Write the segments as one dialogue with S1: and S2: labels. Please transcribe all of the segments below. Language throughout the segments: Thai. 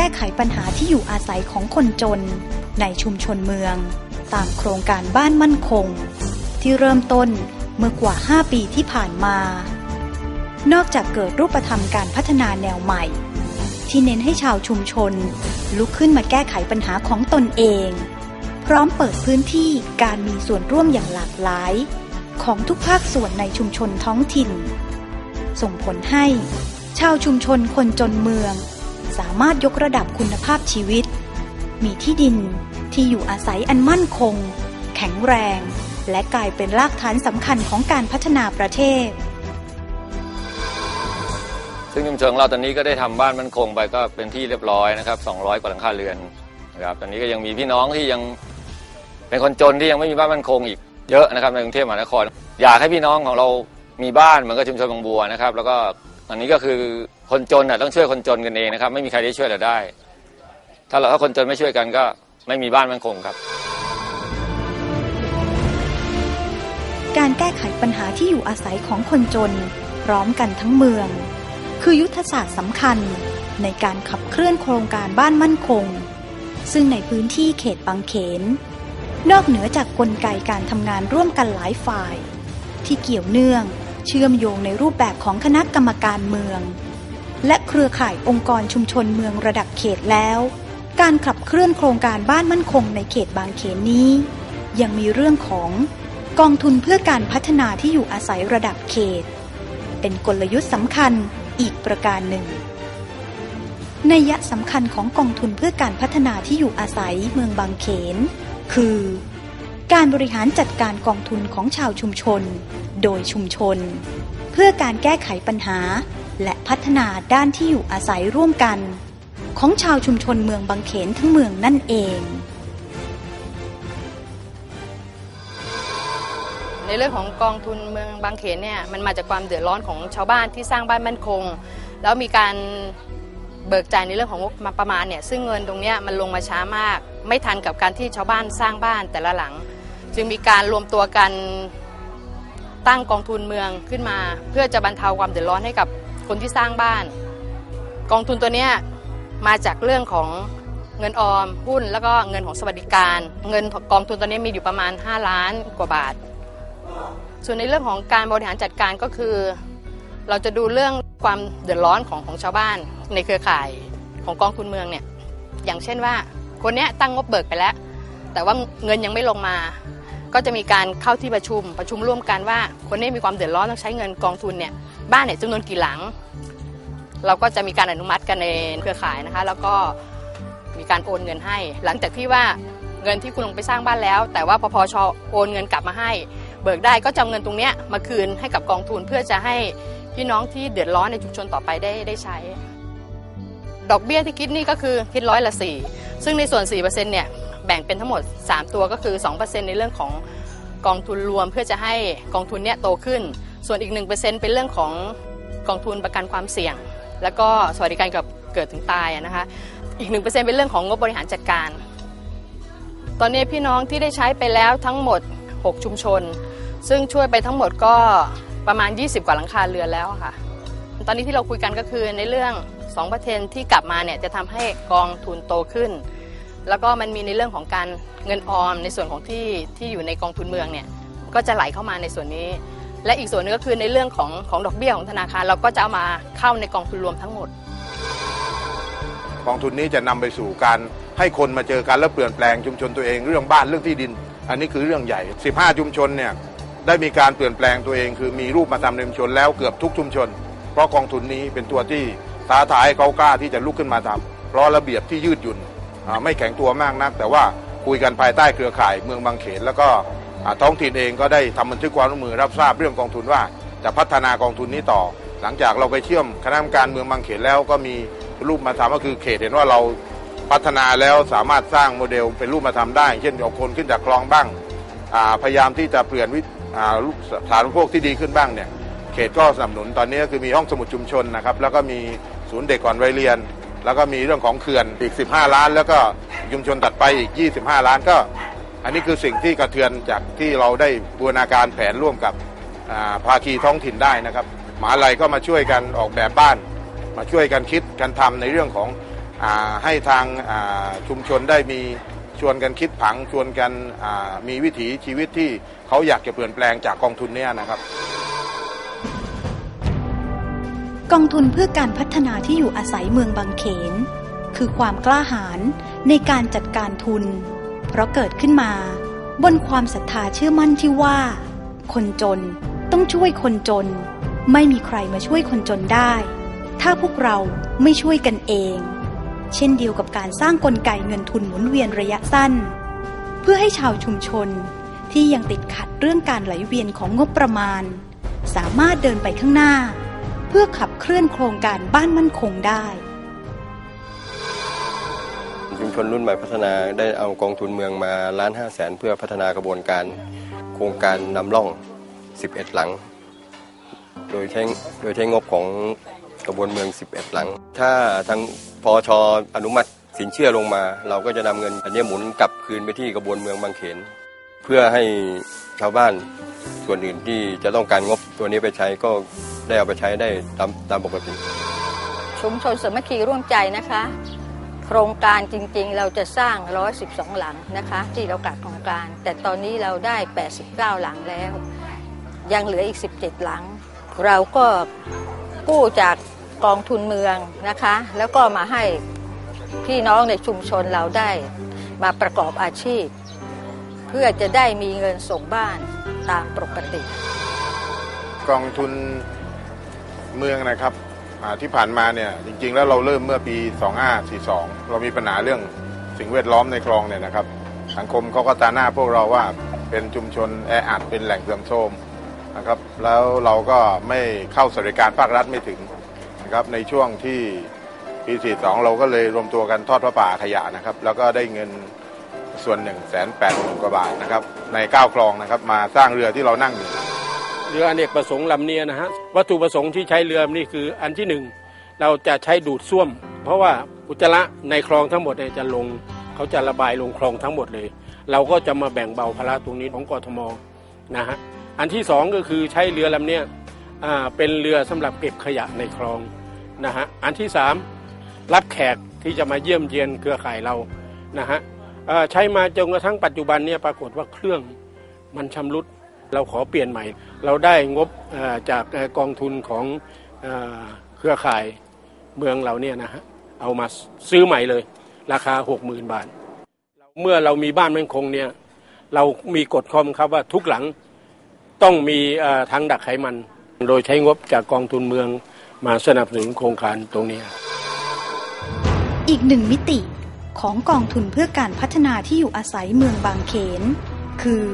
S1: แก้ไขปัญหาที่อยู่อาศัยของคนจน ในชุมชนเมือง ตามโครงการบ้านมั่นคง ที่เริ่มต้นเมื่อกว่า 5 ปีที่ผ่านมา นอกจากเกิดรูปธรรมการพัฒนาแนวใหม่ ที่เน้นให้ชาวชุมชน ลุกขึ้นมาแก้ไขปัญหาของตนเอง พร้อมเปิดพื้นที่การมีส่วนร่วมอย่างหลากหลาย ของทุกภาคส่วนในชุมชนท้องถิ่น ส่งผลให้ ชาวชุมชนคนจนเมือง สามารถยกระดับคุณภาพชีวิต มีที่ดินที่อยู่อาศัยอันมั่นคง แข็งแรง และกลายเป็นรากฐานสำคัญของการพัฒนาประเทศ
S2: ซึ่งชุมชนเราตอนนี้ก็ได้ทำบ้านมั่นคงไปก็เป็นที่เรียบร้อยนะครับ 200 กว่าหลังคาเรือนนะครับตอนนี้ก็ยังมีพี่น้องที่ยังเป็นคนจนที่ยังไม่มีบ้านมั่นคงอีกเยอะนะครับในกรุงเทพมหานคร อยากให้พี่น้องของเรามีบ้านเหมือนกับชุมชนบางบัวนะครับ แล้วก็อันนี้ก็คือ คนจนน่ะต้องช่วยคนจนกันเองนะครับ ไม่มีใครที่ช่วยเราได้ ถ้าเราถ้าคนจนไม่ช่วยกันก็ไม่มีบ้านมั่นคงครับ
S1: การแก้ไขปัญหาที่อยู่อาศัยของคนจน พร้อมกันทั้งเมือง คือยุทธศาสตร์สำคัญในการขับเคลื่อนโครงการบ้านมั่นคง ซึ่งในพื้นที่เขตบางเขน นอกเหนือจากกลไกการทำงานร่วมกันหลายฝ่าย ที่เกี่ยวเนื่องเชื่อมโยงในรูปแบบของคณะกรรมการเมือง และเครือข่ายองค์กรชุมชนเมืองระดับเขตแล้ว การขับเคลื่อนโครงการบ้านมั่นคงในเขตบางเขนนี้ ยังมีเรื่องของกองทุนเพื่อการพัฒนาที่อยู่อาศัยระดับเขต เป็นกลยุทธ์สำคัญอีกประการหนึ่งนัยยะสำคัญของกองทุนเพื่อการพัฒนาที่อยู่อาศัยเมืองบางเขน คือ การบริหารจัดการกองทุนของชาวชุมชน โดยชุมชน เพื่อการแก้ไขปัญหา และพัฒนาด้านที่อยู่อาศัยร่วมกัน ของชาวชุมชนเมืองบางเขนทั้งเมืองนั่นเอง
S3: ในเรื่องของกองทุนเมืองบางเขนเนี่ยมันมาจากความเดือดร้อนของชาวบ้านที่สร้างบ้านมั่นคง แล้วมีการเบิกจ่ายในเรื่องของงบประมาณเนี่ยซึ่งเงินตรงเนี้ยมันลงมาช้ามาก ไม่ทันกับการที่ชาวบ้านสร้างบ้านแต่ละหลัง จึงมีการรวมตัวกันตั้งกองทุนเมืองขึ้นมา เพื่อจะบรรเทาความเดือดร้อนให้กับ คนที่สร้างบ้าน กองทุนตัวเนี้ยมาจากเรื่องของเงินออมหุ้นแล้วก็เงินของสวัสดิการ เงินกองทุนตัวนี้มีอยู่ประมาณ 5 ล้านกว่าบาท ส่วนในเรื่องของการบริหารจัดการก็คือ เราจะดูเรื่องความเดือดร้อนของของชาวบ้าน ในเครือข่ายของกองทุนเมืองเนี่ยอย่างเช่นว่าคนนี้ตั้งงบเบิกไปแล้ว แต่ว่าเงินยังไม่ลงมา ก็จะมีการเข้าที่ประชุมประชุมร่วมกันว่าคนนี้มีความเดือดร้อนต้องใช้เงินกองทุนเนี่ยบ้านเนี่ยจำนวนกี่หลัง เราก็จะมีการอนุมัติกันในเครือข่ายนะคะ แล้วก็มีการโอนเงินให้ หลังจากที่ว่าเงินที่คุณลงไปสร้างบ้านแล้ว แต่ว่าพพชโอนเงินกลับมาให้ เบิกได้ก็จะเอาเงินตรงเนี้ยมาคืนให้กับกองทุนเพื่อจะให้พี่น้องที่เดือดร้อนในชุมชนต่อไปได้ได้ใช้ ดอกเบี้ยที่คิดนี่ก็คือคิดร้อยละสี่ซึ่งในส่วน4%เนี่ย แบ่งเป็นทั้งหมด 3 ตัวก็คือ 2%ในเรื่องของกองทุนรวมเพื่อจะให้กองทุนเนี่ยโตขึ้น ส่วนอีก 1%เป็นเรื่องของกองทุนประกันความเสี่ยง แล้วก็สวัสดิการกับเกิดถึงตายนะคะอีก 1%เป็นเรื่องของงบบริหารจัดการ ตอนนี้พี่น้องที่ได้ใช้ไปแล้วทั้งหมด 6 ชุมชน ซึ่งช่วยไปทั้งหมดก็ประมาณ 20 กว่าหลังคาเรือนแล้วค่ะ ตอนนี้ที่เราคุยกันก็คือในเรื่อง2ประเทนที่กลับมาเนี่ยจะทำให้กองทุนโตขึ้น แล้วก็มันมีในเรื่องของการเงินออมในส่วนของที่ที่อยู่ในกองทุนเมืองเนี่ยก็จะไหลเข้ามาในส่วนนี้ และอีกส่วนหนึงก็คือในเรื่องของของดอกเบี้ยของธนาคาร เราก็จะเอามาเข้าในกองทุนรวมทั้งหมด
S4: กองทุนนี้จะนำไปสู่การให้คนมาเจอกันและเปลี่ยนแปลงชุมชนตัวเองเรื่องบ้านเรื่องที่ดิน อันนี้คือเรื่องใหญ่ 15 ชุมชนเนี่ยได้มีการเปลี่ยนแปลงตัวเอง คือมีรูปมาทำในชุมชนแล้วเกือบทุกชุมชน เพราะกองทุนนี้เป็นตัวที่ท้าทายเขากล้าที่จะลุกขึ้นมาทำเพราะระเบียบที่ยืดหยุ่น ไม่แข็งตัวมากนัก แต่ว่าคุยกันภายใต้เครือข่ายเมืองบางเขน แล้วก็ท้องถิ่นเองก็ได้ทำบันทึกความร่วมมือรับทราบเรื่องกองทุนว่า จะพัฒนากองทุนนี้ต่อ หลังจากเราไปเชื่อมคณะกรรมการเมืองบางเขนแล้วก็มีรูปมาทำก็คือเขตเห็นว่าเราพัฒนาแล้วสามารถสร้างโมเดลเป็นรูปมาทำได้ เช่นเอาคนขึ้นจากคลองบ้างาพยายามที่จะเปลี่ยนวิอ่ารูปสถานอุปโภคที่ดีขึ้นบ้างเนี่ยเขตก็สนับสนุนตอนนี้ก็คือมีห้องสมุดชุมชนนะครับแล้วก็มีศูนย์เด็กก่อนวัยเรียน แล้วก็มีเรื่องของเขื่อนอีก 15 ล้าน แล้วก็ชุมชนตัดไปอีก 25 ล้านก็ อันนี้คือสิ่งที่กระเทือนจากที่เราได้บูรณาการแผนร่วมกับภาคีท้องถิ่นได้นะครับหมหาลัยก็มาช่วยกันออกแบบบ้าน มาช่วยกันคิดกันทำในเรื่องของอให้ทางาชุมชนได้มีชวนกันคิดผังชวนกันมีวิถีชีวิตที่เขาอยากจะเปลี่ยนแปลงจากกองทุนนี้นะครับ
S1: กองทุนเพื่อการพัฒนาที่อยู่อาศัยเมืองบางเขน คือความกล้าหาญในการจัดการทุน เพราะเกิดขึ้นมา บนความศรัทธาเชื่อมั่นที่ว่า คนจนต้องช่วยคนจน ไม่มีใครมาช่วยคนจนได้ ถ้าพวกเราไม่ช่วยกันเอง เช่นเดียวกับการสร้างกลไกเงินทุนหมุนเวียนระยะสั้น เพื่อให้ชาวชุมชนที่ยังติดขัดเรื่องการไหลเวียนของงบประมาณ สามารถเดินไปข้างหน้า เพื่อขับเคลื่อนโครงการบ้านมั่นคงได้
S5: ชุมชนรุ่นใหม่พัฒนาได้เอากองทุนเมืองมาล้านห้าแสนเพื่อพัฒนากระบวนการ โครงการนำร่อง 11 หลัง โดยใช้โดยใช้งบของกระบวนเมือง 11 หลัง ถ้าทางพอชอนุมัติสินเชื่อลงมา เราก็จะนำเงินอันนี้หมุนกลับคืนไปที่กระบวนเมืองบางเขน เพื่อให้ชาวบ้านส่วนอื่นที่จะต้องการงบตัวนี้ไปใช้ก็ ได้เอาไปใช้ได้ตามตามปกติ
S6: ชุมชนสามัคคีร่วมใจนะคะ โครงการจริงๆ เราจะสร้าง 112 หลังนะคะ ที่เรากัดโครงการ แต่ตอนนี้เราได้ 89 หลังแล้ว ยังเหลืออีก 17 หลัง เราก็กู้จากกองทุนเมืองนะคะ แล้วก็มาให้พี่น้องในชุมชนเราได้มาประกอบอาชีพ เพื่อจะได้มีเงินส่งบ้านตามปกติ
S4: กองทุน เมืองนะครับที่ผ่านมาเนี่ยจริง ๆ แล้วเราเริ่มเมื่อปี 2542 เรามีปัญหาเรื่องสิ่งแวดล้อมในคลองเนี่ยนะครับ สังคมเขาก็ตาหน้าพวกเราว่าเป็นชุมชนแออัดเป็นแหล่งเสื่อมโทรมนะครับแล้วเราก็ไม่เข้าสวัสดิการภาครัฐไม่ถึงนะครับในช่วงที่ปี 42 เราก็เลยรวมตัวกันทอดพระป่าขยะนะครับ แล้วก็ได้เงินส่วน1นึ่งแสนแปดหมื่นกว่าบาทนะครับในเก้าคลองนะครับมาสร้างเรือที่เรานั่งอยู่
S7: เรืออเนกประสงค์ลำเนี้ยนะฮะวัตถุประสงค์ที่ใช้เรือนี่คืออันที่หนึ่งเราจะใช้ดูดซ่วม เพราะว่าอุจจาระในคลองทั้งหมดเนี่ยจะลงเขาจะระบายลงคลองทั้งหมดเลย เราก็จะมาแบ่งเบาภาระตรงนี้ของกทมนะฮะอันที่สองก็คือใช้เรือลำเนี้ยเป็นเรือสำหรับเก็บขยะในคลองนะฮะอันที่สามรับแขกที่จะมาเยี่ยมเยียนเครือข่ายเรานะฮะใช้มาจนกระทั่งปัจจุบันเนี่ยปรากฏว่าเครื่องมันชำรุด เราขอเปลี่ยนใหม่ เราได้งบจากกองทุนของเครือข่ายเมืองเราเนี่ยนะฮะเอามาซื้อใหม่เลย ราคา 60,000 บาท เมื่อเรามีบ้านมั่นคงเนี่ยเรามีกฎข้อบังคับว่าทุกหลังต้องมีทางดักไขมัน โดยใช้งบจากกองทุนเมืองมาสนับสนุนโครงการตรงนี้
S1: อีกหนึ่งมิติของกองทุนเพื่อการพัฒนาที่อยู่อาศัยเมืองบางเขน คือ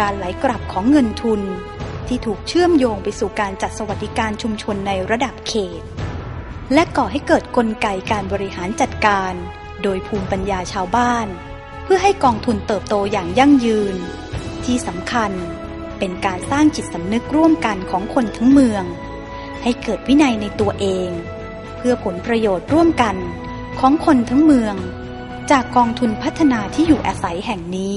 S1: การไหลกลับของเงินทุน ที่ถูกเชื่อมโยงไปสู่การจัดสวัสดิการชุมชนในระดับเขต และก่อให้เกิดกลไกการบริหารจัดการ โดยภูมิปัญญาชาวบ้าน เพื่อให้กองทุนเติบโตอย่างยั่งยืน ที่สำคัญเป็นการสร้างจิตสำนึกร่วมกันของคนทั้งเมือง ให้เกิดวินัยในตัวเอง เพื่อผลประโยชน์ร่วมกันของคนทั้งเมือง จากกองทุนพัฒนาที่อยู่อาศัยแห่งนี้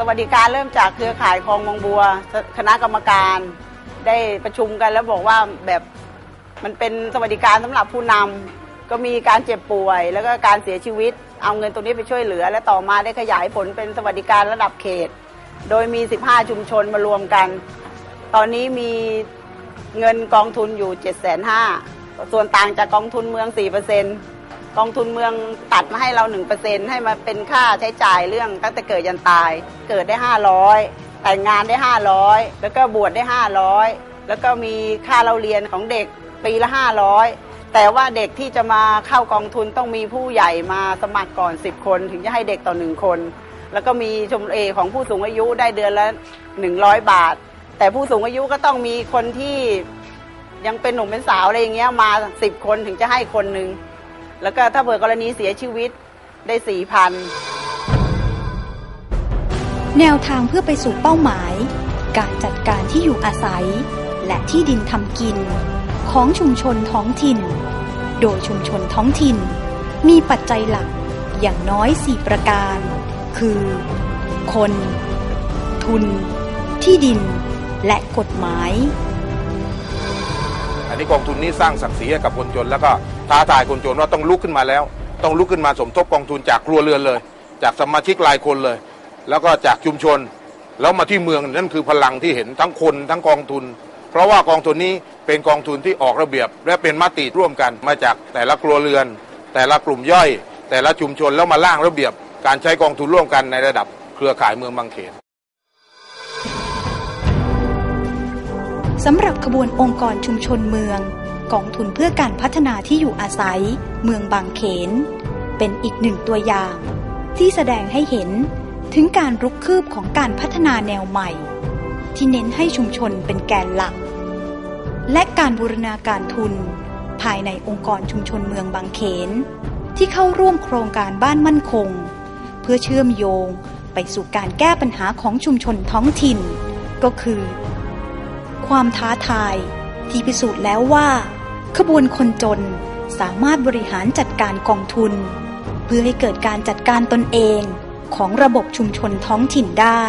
S8: สวัสดิการเริ่มจากเครือข่ายคลองบางบัว คณะกรรมการได้ประชุมกันแล้วบอกว่าแบบมันเป็นสวัสดิการสำหรับผู้นำก็มีการเจ็บป่วย แล้วก็การเสียชีวิต เอาเงินตรงนี้ไปช่วยเหลือ และต่อมาได้ขยายผลเป็นสวัสดิการระดับเขต โดยมี 15 ชุมชนมารวมกัน ตอนนี้มีเงินกองทุนอยู่ 7 5 0 0 0ส่วนต่างจากกองทุนเมือง 4% กองทุนเมืองตัดมาให้เรา 1%ให้มาเป็นค่าใช้จ่ายเรื่องตั้งแต่เกิดยันตาย เกิดได้ 500 แต่งงานได้ 500 แล้วก็บวชได้ 500 แล้วก็มีค่าเราเรียนของเด็กปีละ 500 แต่ว่าเด็กที่จะมาเข้ากองทุนต้องมีผู้ใหญ่มาสมัครก่อน 10 คน ถึงจะให้เด็กต่อ 1 คน แล้วก็มีชมเอของผู้สูงอายุได้เดือนละ 100 บาท แต่ผู้สูงอายุก็ต้องมีคนที่ยังเป็นหนุ่มเป็นสาวอะไรอย่างเงี้ยมาสิบคนถึงจะให้คนหนึ่ง แล้วก็ถ้าเผื่อกรณีเสียชีวิตได้สี่พัน
S1: แนวทางเพื่อไปสู่เป้าหมาย การจัดการที่อยู่อาศัย และที่ดินทำกิน ของชุมชนท้องถิ่น โดยชุมชนท้องถิ่น มีปัจจัยหลักอย่างน้อย 4 ประการ คือ คน ทุน ที่ดิน และกฎหมาย
S4: อันนี้กองทุนนี้สร้างศักดิ์ศรีให้กับคนจนแล้วก็ ท้าทายคนจนว่าต้องลุกขึ้นมาแล้ว ต้องลุกขึ้นมาสมทบกองทุนจากครัวเรือนเลย จากสมาชิกรายคนเลย แล้วก็จากชุมชน แล้วมาที่เมืองนั่นคือพลังที่เห็นทั้งคนทั้งกองทุน เพราะว่ากองทุนนี้เป็นกองทุนที่ออกระเบียบ และเป็นมติร่วมกันมาจากแต่ละครัวเรือน แต่ละกลุ่มย่อย แต่ละชุมชนแล้วมาล่างระเบียบ การใช้กองทุนร่วมกันในระดับเครือข่ายเมืองบางเขน
S1: สำหรับขบวนองค์กรชุมชนเมือง กองทุนเพื่อการพัฒนาที่อยู่อาศัย เมืองบางเขน เป็นอีกหนึ่งตัวอย่าง ที่แสดงให้เห็นถึงการรุกคืบของการพัฒนาแนวใหม่ ที่เน้นให้ชุมชนเป็นแกนหลัก และการบูรณาการทุน ภายในองค์กรชุมชนเมืองบางเขน ที่เข้าร่วมโครงการบ้านมั่นคง เพื่อเชื่อมโยงไปสู่การแก้ปัญหาของชุมชนท้องถิ่น ก็คือ ความท้าทายที่พิสูจน์แล้วว่า ขบวนคนจนสามารถบริหารจัดการกองทุน เพื่อให้เกิดการจัดการตนเองของระบบชุมชนท้องถิ่นได้